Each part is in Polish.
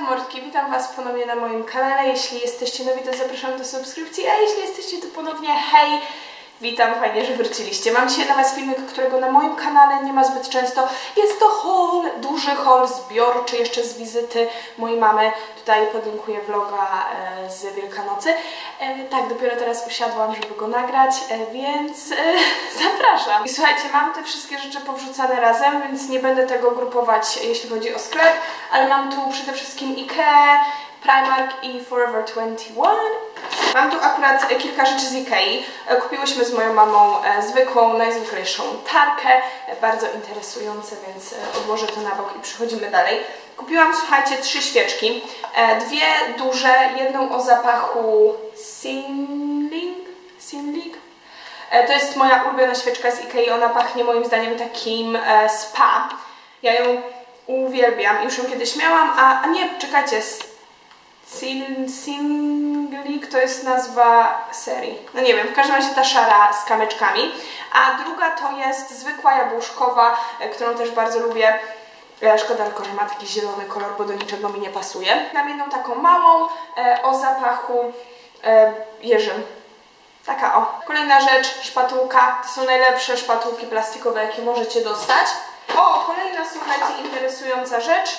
Mordki, witam Was ponownie na moim kanale. Jeśli jesteście nowi, to zapraszam do subskrypcji, a jeśli jesteście tu ponownie, hej! Witam, fajnie, że wróciliście. Mam dzisiaj dla Was filmik, którego na moim kanale nie ma zbyt często. Jest to haul, duży haul zbiorczy, jeszcze z wizyty mojej mamy. Tutaj podlinkuję vloga e, z Wielkanocy. E, tak, dopiero teraz usiadłam, żeby go nagrać, e, więc zapraszam. I słuchajcie, mam te wszystkie rzeczy powrzucane razem, więc nie będę tego grupować, jeśli chodzi o sklep, ale mam tu przede wszystkim Ikea, Primark i Forever 21. Mam tu akurat kilka rzeczy z Ikei. Kupiłyśmy z moją mamą e, zwykłą, najzwyklejszą tarkę, e, bardzo interesujące, więc e, odłożę to na bok i przechodzimy dalej. Kupiłam, słuchajcie, trzy świeczki. Dwie duże, jedną o zapachu. Sinling? To jest moja ulubiona świeczka z Ikei, ona pachnie moim zdaniem takim spa. Ja ją uwielbiam, już ją kiedyś miałam, a, a nie, czekajcie, Sin, Singlik to jest nazwa serii. No nie wiem, w każdym razie ta szara z kamyczkami. A druga to jest zwykła jabłuszkowa, e, którą też bardzo lubię. E, szkoda tylko, że ma taki zielony kolor, bo do niczego mi nie pasuje. Mam jedną taką małą e, o zapachu e, jeżym. Taka o. Kolejna rzecz, szpatułka. To są najlepsze szpatułki plastikowe, jakie możecie dostać. O, kolejna, słuchajcie, interesująca rzecz.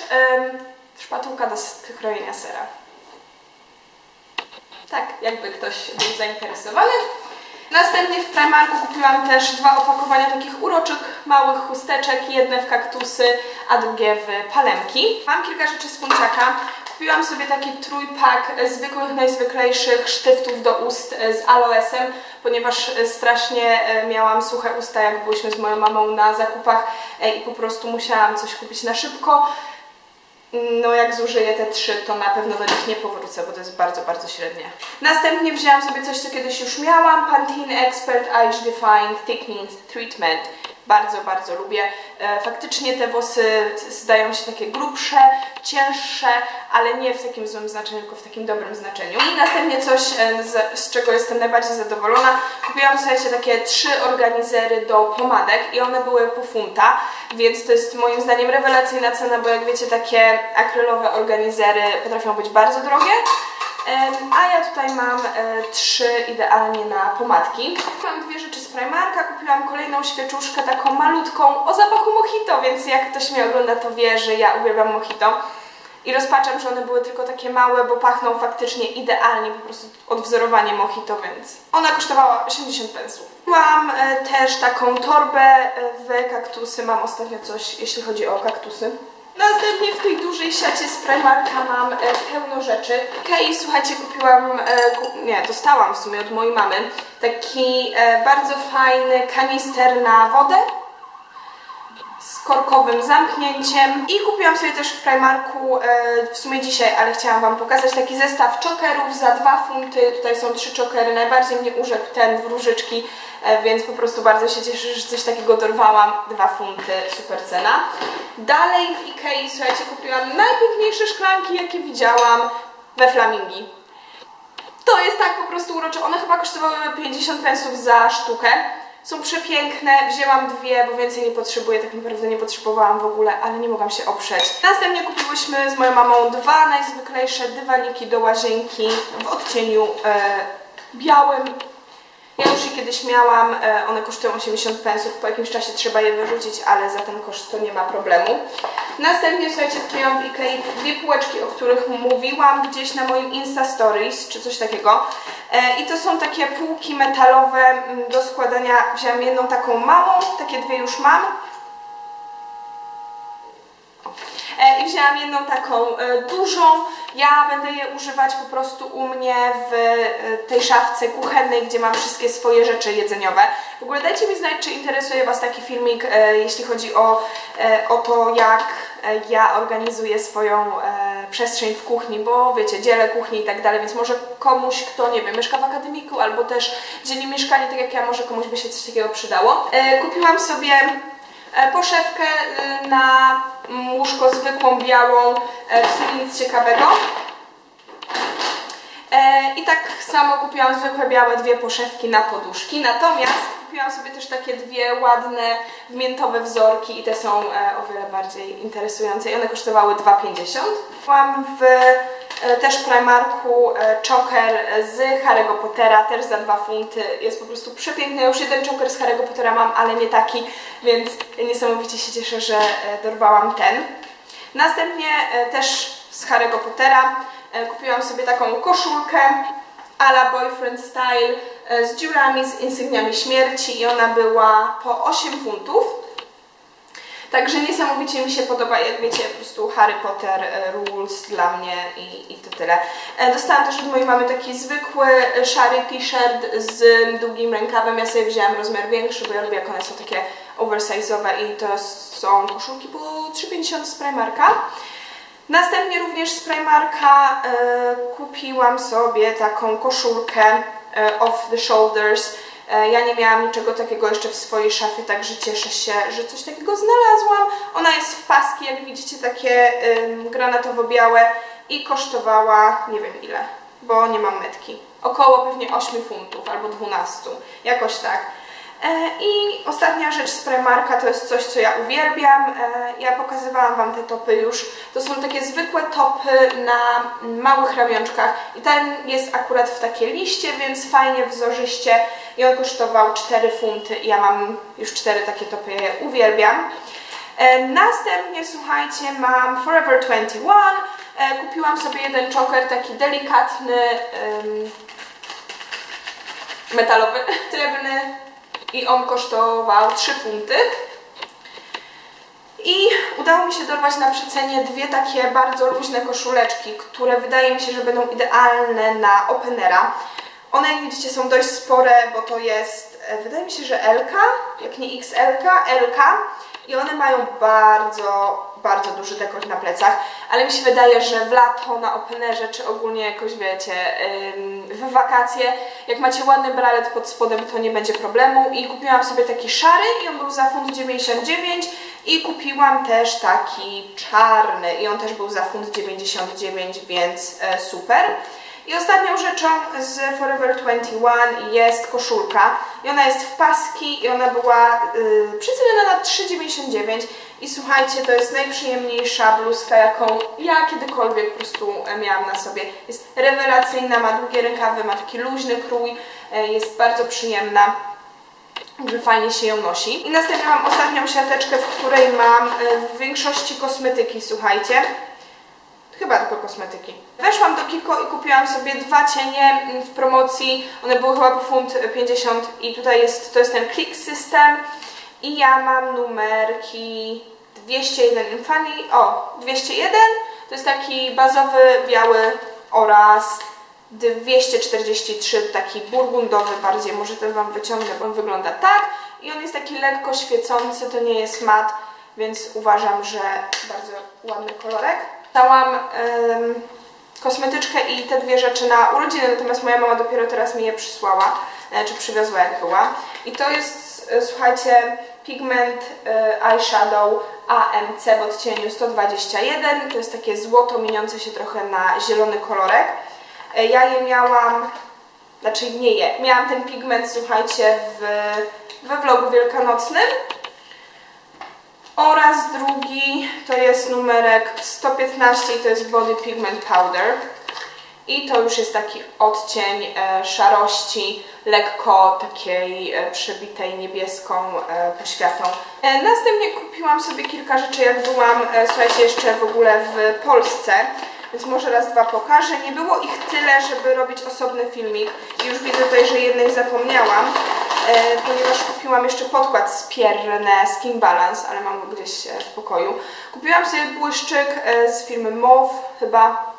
szpatułka do krojenia sera. Tak, jakby ktoś był zainteresowany. Następnie w Primarku kupiłam też dwa opakowania takich uroczych, małych chusteczek, jedne w kaktusy, a drugie w palemki. Mam kilka rzeczy z punciaka. Kupiłam sobie taki trójpak zwykłych, najzwyklejszych sztyftów do ust z aloesem, ponieważ strasznie e, miałam suche usta, jak byliśmy z moją mamą na zakupach e, i po prostu musiałam coś kupić na szybko. No jak zużyję te trzy, to na pewno do nich nie powrócę, bo to jest bardzo, bardzo średnie. Następnie wzięłam sobie coś, co kiedyś już miałam. Pantene Expert Age Defined Thickening Treatment. Bardzo, bardzo lubię. E, faktycznie te włosy zdają się takie grubsze, cięższe, ale nie w takim złym znaczeniu, tylko w takim dobrym znaczeniu. I następnie coś, e, z, z czego jestem najbardziej zadowolona. Kupiłam, słuchajcie, takie trzy organizery do pomadek i one były po funta, więc to jest moim zdaniem rewelacyjna cena, bo jak wiecie, takie akrylowe organizery potrafią być bardzo drogie. A ja tutaj mam e, trzy idealnie na pomadki. Mam dwie rzeczy z Primarka, kupiłam kolejną świeczuszkę taką malutką o zapachu mojito, więc jak ktoś mnie ogląda to wie, że ja uwielbiam mojito. I rozpaczam, że one były tylko takie małe, bo pachną faktycznie idealnie, po prostu odwzorowanie mojito, więc ona kosztowała 80 pensów. Mam e, też taką torbę e, w kaktusy, mam ostatnio coś, jeśli chodzi o kaktusy. Następnie w tej dużej siacie z Primarka mam e, pełno rzeczy. Okej, słuchajcie, kupiłam, e, nie, dostałam w sumie od mojej mamy taki e, bardzo fajny kanister na wodę z korkowym zamknięciem i kupiłam sobie też w Primarku e, w sumie dzisiaj, ale chciałam Wam pokazać taki zestaw czokerów za 2 funty, tutaj są trzy czokery, najbardziej mnie urzekł ten w różyczki, e, więc po prostu bardzo się cieszę, że coś takiego dorwałam, 2 funty, super cena. Dalej w Ikei, słuchajcie, kupiłam najpiękniejsze szklanki, jakie widziałam we Flamingi. To jest tak po prostu urocze, one chyba kosztowały 50 pensów za sztukę. Są przepiękne, wzięłam dwie, bo więcej nie potrzebuję, tak naprawdę nie potrzebowałam w ogóle, ale nie mogłam się oprzeć. Następnie kupiłyśmy z moją mamą dwa najzwyklejsze dywaniki do łazienki w odcieniu e, białym. Ja już je kiedyś miałam, e, one kosztują 80 pensów, po jakimś czasie trzeba je wyrzucić, ale za ten koszt to nie ma problemu. Następnie, słuchajcie, kupiłam w Ikei dwie półeczki, o których mówiłam gdzieś na moim Insta Stories, czy coś takiego. E, I to są takie półki metalowe mm, do składania. Wziąłem jedną taką małą, takie dwie już mam. E, I wzięłam jedną taką e, dużą. Ja będę je używać po prostu u mnie w tej szafce kuchennej, gdzie mam wszystkie swoje rzeczy jedzeniowe. W ogóle dajcie mi znać, czy interesuje Was taki filmik, jeśli chodzi o, o to, jak ja organizuję swoją przestrzeń w kuchni, bo wiecie, dzielę kuchnię i tak dalej, więc może komuś, kto, nie wiem, mieszka w akademiku albo też dzieli mieszkanie tak jak ja, może komuś by się coś takiego przydało. E, kupiłam sobie e, poszewkę e, na łóżko zwykłą, białą, w sumie nic ciekawego. I tak samo kupiłam zwykłe białe dwie poszewki na poduszki, natomiast kupiłam sobie też takie dwie ładne, miętowe wzorki i te są e, o wiele bardziej interesujące i one kosztowały 2,50. Kupiłam w e, też Primarku e, choker z Harry'ego Pottera, też za 2 funty. Jest po prostu przepiękny. Ja już jeden choker z Harry'ego Pottera mam, ale nie taki, więc niesamowicie się cieszę, że e, dorwałam ten. Następnie e, też z Harry'ego Pottera e, kupiłam sobie taką koszulkę a la boyfriend style e, z dziurami, z insygniami śmierci i ona była po 8 funtów. Także niesamowicie mi się podoba, jak wiecie, po prostu Harry Potter e, rules dla mnie i, i to tyle. E, Dostałam też od mojej mamy taki zwykły e, szary t-shirt z długim rękawem. Ja sobie wzięłam rozmiar większy, bo ja lubię jak one są takie oversize'owe i to są koszulki po 3,50 z Primarka. Następnie również z Primarka kupiłam sobie taką koszulkę off the shoulders. E, ja nie miałam niczego takiego jeszcze w swojej szafie, także cieszę się, że coś takiego znalazłam. Ona jest w paski, jak widzicie, takie granatowo-białe i kosztowała nie wiem ile, bo nie mam metki. Około pewnie 8 funtów albo 12, jakoś tak. E, I ostatnia rzecz z Primarka to jest coś, co ja uwielbiam. E, Ja pokazywałam Wam te topy już. To są takie zwykłe topy na małych ramionczkach i ten jest akurat w takie liście, więc fajnie wzorzyście i on kosztował 4 funty ja mam już 4 takie topy, ja je uwielbiam. E, Następnie, słuchajcie, mam Forever 21. E, Kupiłam sobie jeden choker, taki delikatny, metalowy, srebrny i on kosztował 3 funty. I udało mi się dorwać na przecenie dwie takie bardzo luźne koszuleczki, które wydaje mi się, że będą idealne na openera. One jak widzicie są dość spore, bo to jest, e, wydaje mi się, że LK, jak nie XL, LK i one mają bardzo, bardzo duży dekolt na plecach, ale mi się wydaje, że w lato na openerze, czy ogólnie jakoś wiecie, w wakacje, jak macie ładny bralet pod spodem, to nie będzie problemu i kupiłam sobie taki szary i on był za funt 99 i kupiłam też taki czarny i on też był za funt 99, więc e, super. I ostatnią rzeczą z Forever 21 jest koszulka i ona jest w paski i ona była yy, przeceniona na 3,99 i słuchajcie, to jest najprzyjemniejsza bluzka, jaką ja kiedykolwiek po prostu e, miałam na sobie. Jest rewelacyjna, ma długie rękawy, ma taki luźny krój, e, jest bardzo przyjemna. Także fajnie się ją nosi. I następnie mam ostatnią siateczkę, w której mam e, w większości kosmetyki, słuchajcie. Chyba tylko kosmetyki. Weszłam do Kiko i kupiłam sobie dwa cienie mm, w promocji. One były chyba po funt 50 i tutaj jest, to jest ten Click System. I ja mam numerki 201 Infani, o 201 to jest taki bazowy, biały oraz 243 taki burgundowy bardziej, może ten Wam wyciągnę, bo on wygląda tak i on jest taki lekko świecący, to nie jest mat, więc uważam, że bardzo ładny kolorek. Dałam ym, kosmetyczkę i te dwie rzeczy na urodziny, natomiast moja mama dopiero teraz mi je przysłała, e, czy przywiozła jak była. I to jest, e, słuchajcie, pigment e, eyeshadow AMC w odcieniu 121. To jest takie złoto mieniące się trochę na zielony kolorek. E, Ja je miałam, znaczy nie je, miałam ten pigment, słuchajcie, w, we vlogu wielkanocnym. Oraz drugi to jest numerek 115 i to jest Body Pigment Powder. I to już jest taki odcień e, szarości, lekko takiej e, przebitej niebieską e, poświatą. Następnie kupiłam sobie kilka rzeczy, jak byłam, słuchajcie, jeszcze w ogóle w Polsce. Więc może raz, dwa pokażę. Nie było ich tyle, żeby robić osobny filmik. I już widzę tutaj, że jednej zapomniałam, ponieważ kupiłam jeszcze podkład z Pierne Skin Balance, ale mam go gdzieś w pokoju. Kupiłam sobie błyszczyk z firmy Mauve chyba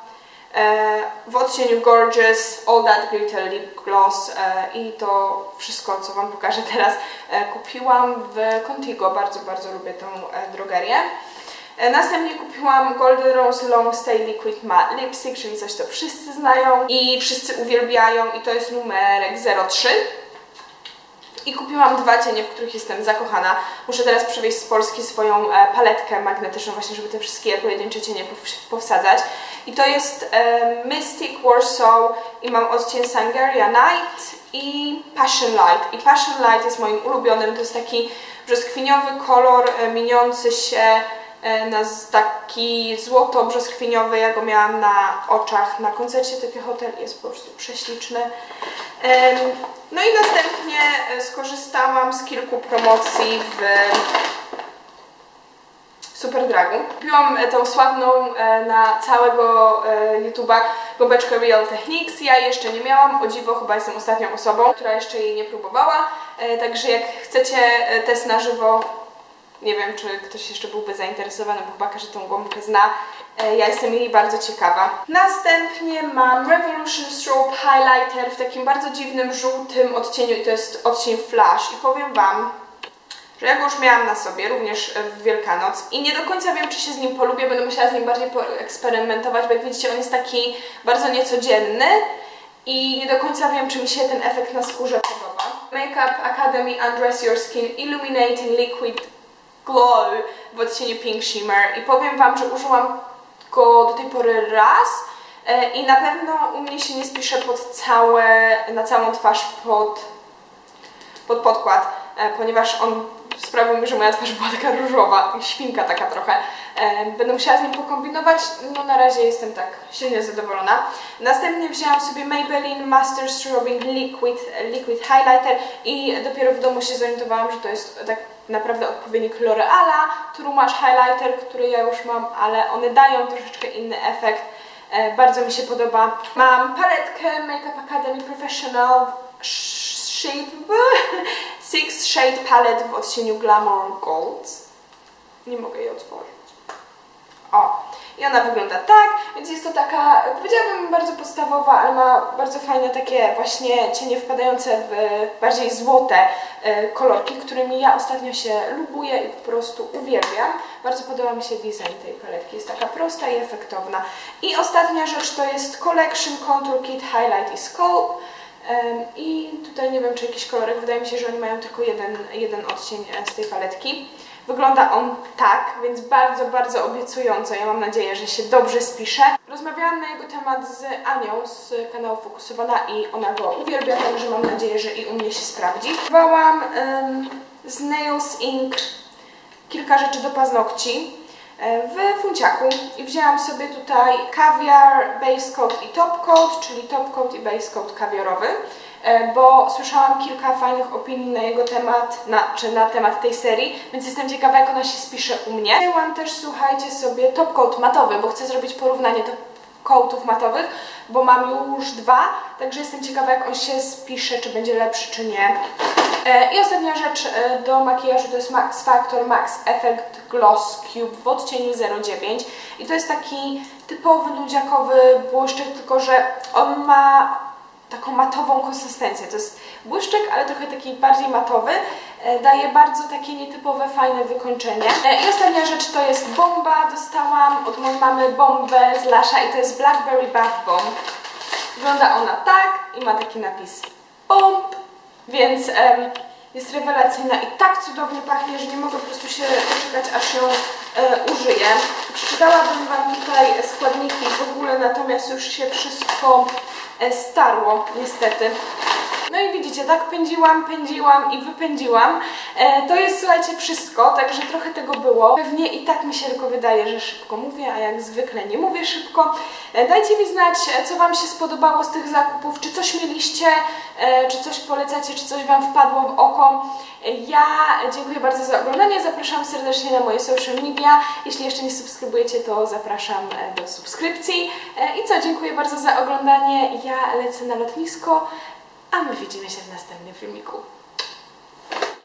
w odcieniu Gorgeous All That Glitter Lip Gloss e, i to wszystko, co Wam pokażę teraz, e, kupiłam w Contigo. Bardzo, bardzo lubię e, drogerię. E, Następnie kupiłam Golden Rose Long Stay Liquid Matte Lipstick, czyli coś, co wszyscy znają i wszyscy uwielbiają i to jest numerek 03. I kupiłam dwa cienie, w których jestem zakochana. Muszę teraz przywieźć z Polski swoją e, paletkę magnetyczną właśnie, żeby te wszystkie pojedyncze cienie powsadzać. I to jest e, Mystic Warsaw i mam odcień Sangeria Night i Passion Light. I Passion Light jest moim ulubionym, to jest taki brzoskwiniowy kolor e, mieniący się na taki złoto-brzoskwiniowy, ja go miałam na oczach na koncercie Tokyo Hotel, jest po prostu prześliczny. No i następnie e, skorzystałam z kilku promocji w Super Dragon. Kupiłam tą sławną na całego YouTube'a gąbeczkę Real Techniques. Ja jeszcze nie miałam, o dziwo chyba jestem ostatnią osobą, która jeszcze jej nie próbowała. Także jak chcecie test na żywo, nie wiem, czy ktoś jeszcze byłby zainteresowany, bo chyba każdy tą gąbkę zna. E, ja jestem jej bardzo ciekawa. Następnie mam Revolution Strobe Highlighter w takim bardzo dziwnym, żółtym odcieniu i to jest odcień Flash. I powiem Wam, że ja go już miałam na sobie, również w Wielkanoc i nie do końca wiem, czy się z nim polubię, będę musiała z nim bardziej eksperymentować, bo jak widzicie, on jest taki bardzo niecodzienny i nie do końca wiem, czy mi się ten efekt na skórze podoba. Makeup Academy Undress Your Skin Illuminating Liquid Glow w odcieniu Pink Shimmer i powiem Wam, że użyłam go do tej pory raz e, i na pewno u mnie się nie spisze pod całe, na całą twarz pod, pod podkład, e, ponieważ on sprawił mi, że moja twarz była taka różowa, świnka taka trochę. E, będę musiała z nim pokombinować, no na razie jestem tak silnie zadowolona. Następnie wzięłam sobie Maybelline Master Strobing Liquid, Liquid Highlighter i dopiero w domu się zorientowałam, że to jest tak naprawdę odpowiednik L'Oreala, True Match Highlighter, który ja już mam, ale one dają troszeczkę inny efekt. E, bardzo mi się podoba. Mam paletkę Makeup Academy Professional Shape Six Shade Palette w odcieniu Glamour Gold. Nie mogę jej otworzyć. O, i ona wygląda tak, więc jest to taka, powiedziałabym bardzo podstawowa, ale ma bardzo fajne takie właśnie cienie wpadające w bardziej złote e, kolorki, którymi ja ostatnio się lubuję i po prostu uwielbiam. Bardzo podoba mi się design tej paletki, jest taka prosta i efektowna. I ostatnia rzecz to jest Collection Contour Kit Highlight i Sculpt. I tutaj nie wiem, czy jakiś kolorek, wydaje mi się, że oni mają tylko jeden, jeden odcień e, z tej paletki. Wygląda on tak, więc bardzo, bardzo obiecująco. Ja mam nadzieję, że się dobrze spisze. Rozmawiałam na jego temat z Anią z kanału Fokusowana i ona go uwielbia, także mam nadzieję, że i u mnie się sprawdzi. Um, z Nails Ink kilka rzeczy do paznokci w funciaku i wzięłam sobie tutaj kawiar, base coat i top coat, czyli top coat i base coat kawiarowy. E, bo słyszałam kilka fajnych opinii na jego temat, na, czy na temat tej serii, więc jestem ciekawa, jak ona się spisze u mnie. Wzięłam też, słuchajcie sobie, top coat matowy, bo chcę zrobić porównanie top coatów matowych, bo mam już dwa, także jestem ciekawa, jak on się spisze, czy będzie lepszy, czy nie. E, I ostatnia rzecz e, do makijażu to jest Max Factor Max Effect Gloss Cube w odcieniu 09 i to jest taki typowy ludziakowy błyszczyk, tylko że on ma taką matową konsystencję. To jest błyszczyk, ale trochę taki bardziej matowy. E, daje bardzo takie nietypowe, fajne wykończenie. E, I ostatnia rzecz to jest bomba. Dostałam od mojej mamy bombę z Lasha i to jest Blackberry Bath Bomb. Wygląda ona tak i ma taki napis bomb, więc um, jest rewelacyjna i tak cudownie pachnie, że nie mogę po prostu się doczekać, aż ją e, użyję. Przeczytałabym Wam tutaj składniki w ogóle, natomiast już się wszystko E, starło, niestety. No i widzicie, tak pędziłam, pędziłam i wypędziłam. E, to jest, słuchajcie, wszystko, także trochę tego było. Pewnie i tak mi się tylko wydaje, że szybko mówię, a jak zwykle nie mówię szybko. E, dajcie mi znać, e, co Wam się spodobało z tych zakupów, czy coś mieliście, e, czy coś polecacie, czy coś Wam wpadło w oko. E, ja dziękuję bardzo za oglądanie, zapraszam serdecznie na moje social media. Jeśli jeszcze nie subskrybujecie, to zapraszam e, do subskrypcji. I co, dziękuję bardzo za oglądanie. Ja lecę na lotnisko a my widzimy się w następnym filmiku.